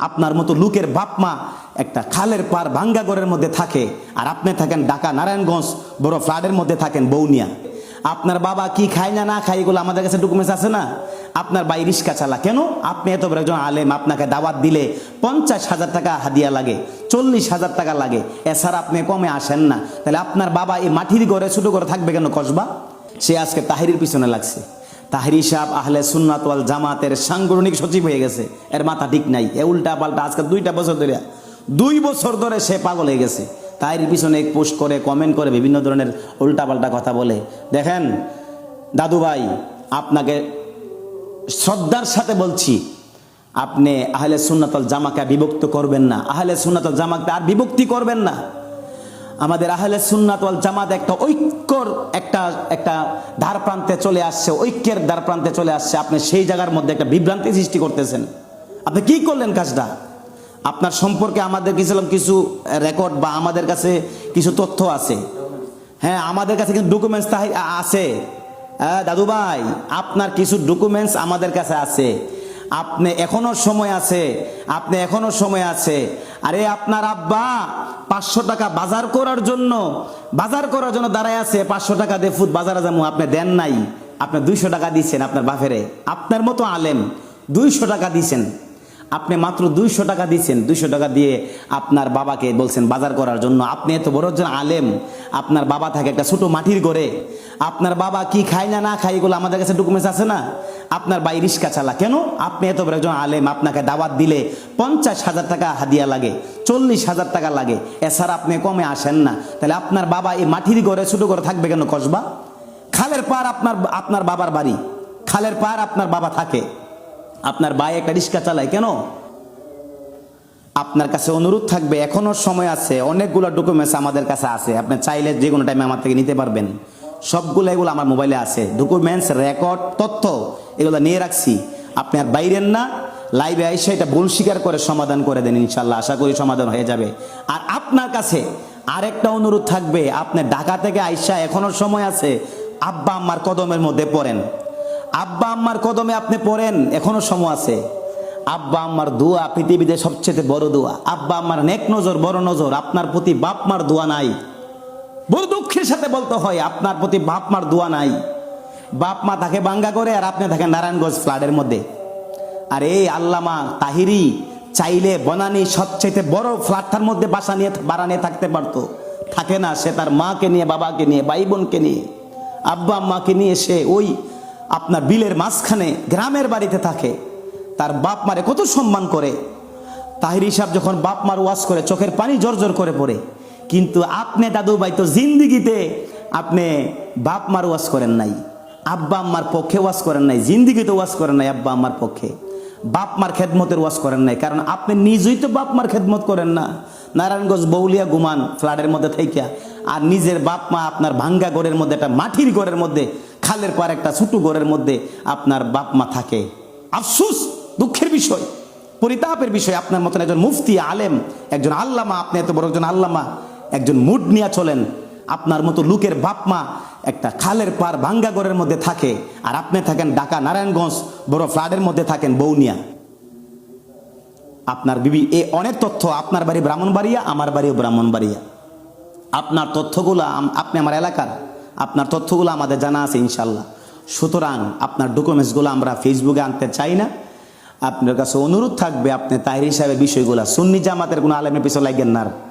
আপনার মতো লোকের বাপ মা একটা খালের পার ভাঙ্গাগড়ের মধ্যে থাকে। আর আপনি থাকেন ঢাকা, নারায়ণগঞ্জ, বড় ফ্লাডের মধ্যে থাকেন বৌনিয়া আপনার বাবা কি খায় না না খায় এগুলো আমাদের কাছে ডকুমেন্টস আছে না? আপনার বাই রিক্সা চালা। কেন? আপনি এত বড় একজন আলেম, আপনাকে দাওয়াত দিলে পঞ্চাশ হাজার টাকা হাদিয়া লাগে, চল্লিশ হাজার টাকা লাগে। এছাড়া আপনি কমে আসেন না। তাহলে আপনার বাবা এই মাটির ঘরে, ছোটো করে থাকবে কেন কসবা? সে আজকে তাহিরির পিছনে লাগছে। তাহিরি সাহেব আহলে সুন্নাত ওয়াল জামাতের সাংগঠনিক সচিব হয়ে গেছে। এর মাথা ঠিক নাই, এ উল্টা পাল্টা আজকে দুইটা বছর ধরে, দুই বছর ধরে সে পাগল হয়ে গেছে। তাহির পিছনে পোস্ট করে, কমেন্ট করে, বিভিন্ন ধরনের উল্টা পাল্টা কথা বলে। দেখেন, দাদু ভাই, আপনাকে শ্রদ্ধার সাথে বলছি, আপনি আহলে সুন্নাতল জামাকে বিভক্ত করবেন না। আহলে সুন্নাতল জামাকে আর বিভক্তি করবেন না। আমাদের আহলে সুন্নাত ওয়াল জামাত একটা ঐক্যর একটা একটা ধার প্রান্তে চলে আসছে, ঐক্যের ধার প্রান্তে চলে আসছে। আপনি সেই জায়গার মধ্যে একটা বিভ্রান্তি সৃষ্টি করতেছেন। আপনি কি করলেন কাজটা? আপনার সম্পর্কে আমাদের কিছু কিছু রেকর্ড বা আমাদের কাছে কিছু তথ্য আছে? হ্যাঁ আমাদের কাছে কিন্তু ডকুমেন্টস তাই আছে। দাদু ভাই, আপনার কিছু ডকুমেন্টস আমাদের কাছে আছে। আপনি এখনও সময় আছে, আপনি এখনও সময় আছে। আরে আপনার আব্বা, পাঁচশো টাকা বাজার করার জন্য, বাজার করার জন্য দাঁড়ায় আছে, পাঁচশো টাকা দিয়ে ফুট বাজারে যাব, আপনি দেন নাই। আপনি দুইশো টাকা দিচ্ছেন আপনার বাফেরে আপনার মতো আলেম, দুইশো টাকা দিছেন আপনি মাত্র দুইশো টাকা দিচ্ছেন দুইশো টাকা দিয়ে আপনার বাবাকে বলছেন বাজার করার জন্য। আপনি এত বড় একজন আলেম, আপনার বাবা থাকে একটা ছোটো মাটির ঘরে। আপনার বাবা কি খায় না না খায় এগুলো আমাদের কাছে ডকুমেন্টস আছে না? আপনার বাই রিক্সা চালা কেন? আপনি এত বড় একজন আলেম, আপনাকে দাওয়াত দিলে পঞ্চাশ হাজার টাকা হাদিয়া লাগে, চল্লিশ হাজার টাকা লাগে। এছাড়া আপনি কমে আসেন না। তাহলে আপনার বাবা এই মাটির ঘরে, ছোটো করে থাকবে কেন কসবা? খালের পার আপনার আপনার বাবার বাড়ি। খালের পার আপনার বাবা থাকে। আপনার ভাই একটা রিক্সা চালায়, কেন? আপনার কাছে অনুরোধ থাকবে, এখনও সময় আছে, অনেকগুলো ডকুমেন্টস আমাদের কাছে আছে, আপনি চাইলে যে কোনো টাইমে আমার থেকে নিতে পারবেন। সবগুলো এগুলো আমার মোবাইলে আছে ডকুমেন্টস রেকর্ড তথ্য, এগুলো নিয়ে রাখছি। আপনি আর বাইরেন না লাইভে এসে এটা ভুল স্বীকার করে সমাধান করে দেন ইনশাল্লাহ, আশা করি সমাধান হয়ে যাবে। আর আপনার কাছে আরেকটা অনুরোধ থাকবে, আপনি ঢাকা থেকে আইসা এখনও সময় আছে, আব্বা আম্মার কদমের মধ্যে পড়েন। আব্বা আম্মার কদমে আপনি পড়েন, এখনও সময় আছে। আব্বা আম্মার দোয়া পৃথিবীতে সবচেয়ে বড় দোয়া। আব্বা আম্মার নেক নজর, বড় নজর, আপনার প্রতি বাপ মার দোয়া নাই। বড় দুঃখের সাথে বলতে হয়, আপনার প্রতি বাপ মার দোয়া নাই। বাপ মা থাকে বাঙ্গা করে আর আপনি থাকেন নারায়ণগঞ্জ ফ্লাডের মধ্যে। আর এই আল্লামা তাহিরি চাইলে বনানি সবচেয়ে বড় ফ্ল্যাটটার মধ্যে বাসা নিয়ে বাড়া নিয়ে থাকতে পারতো। থাকে না, সে তার মাকে নিয়ে, বাবাকে নিয়ে, ভাই বোনকে নিয়ে। আব্বা আম্মাকে নিয়ে সে ওই আপনার বিলের মাঝখানে গ্রামের বাড়িতে থাকে, তার বাপ মারে কত সম্মান করে। তাহির সাহেব যখন বাপ মার ওয়াশ করে, চোখের পানি জর্জর করে পড়ে। কিন্তু আপনি দাদু ভাই তো জিন্দিগিতে আপনি বাপ মার ওয়াশ করেন নাই, আব্বা আম্মার পক্ষে ওয়াশ করেন নাই, জিন্দিগিতে ওয়াশ করেন নাই আব্বা আম্মার পক্ষে। বাপ মার খেদমতের ওয়াশ করেন নাই, কারণ আপনি নিজেই তো বাপ মার খেদমত করেন না। নারায়ণগঞ্জ বৌলিয়া গুমান ফ্লাডের মধ্যে থেকে আর নিজের বাপ মা আপনার ভাঙ্গা ঘরের মধ্যে, একটা মাটির ঘরের মধ্যে খালের পর একটা ছোট ঘরের মধ্যে আপনার বাপ মা থাকে। আফসুস, দুঃখের বিষয়, পরিতাপের বিষয়। আপনার মতন একজন মুফতি, আলেম, একজন আল্লামা, আপনি এত বড় একজন আল্লামা, একজন মুড নিয়ে চলেন। আপনার মতো লোকের বাপ মা একটা খালের পার ভাঙ্গা ঘরের মধ্যে থাকে। আর আপনি থাকেন ঢাকা, নারায়ণগঞ্জ, বড় ফ্লাডের মধ্যে থাকেন বৌনিয়া আপনার বিবি, এ অনেক তথ্য। আপনার বাড়ি ব্রাহ্মণবাড়িয়া, আমার বাড়িও ব্রাহ্মণবাড়িয়া। আপনার তথ্যগুলো আপনি আমার এলাকার। আপনার তথ্যগুলো আমাদের জানা আছে ইনশাল্লাহ সুতরাং আপনার ডকুমেন্টসগুলো আমরা ফেসবুকে আনতে চাই না আপনার কাছে অনুরোধ থাকবে, আপনি তাহির হিসাবে বিষয়গুলো, সুন্নি জামাতের কোনো আলেমের পিছনে লাগেন না।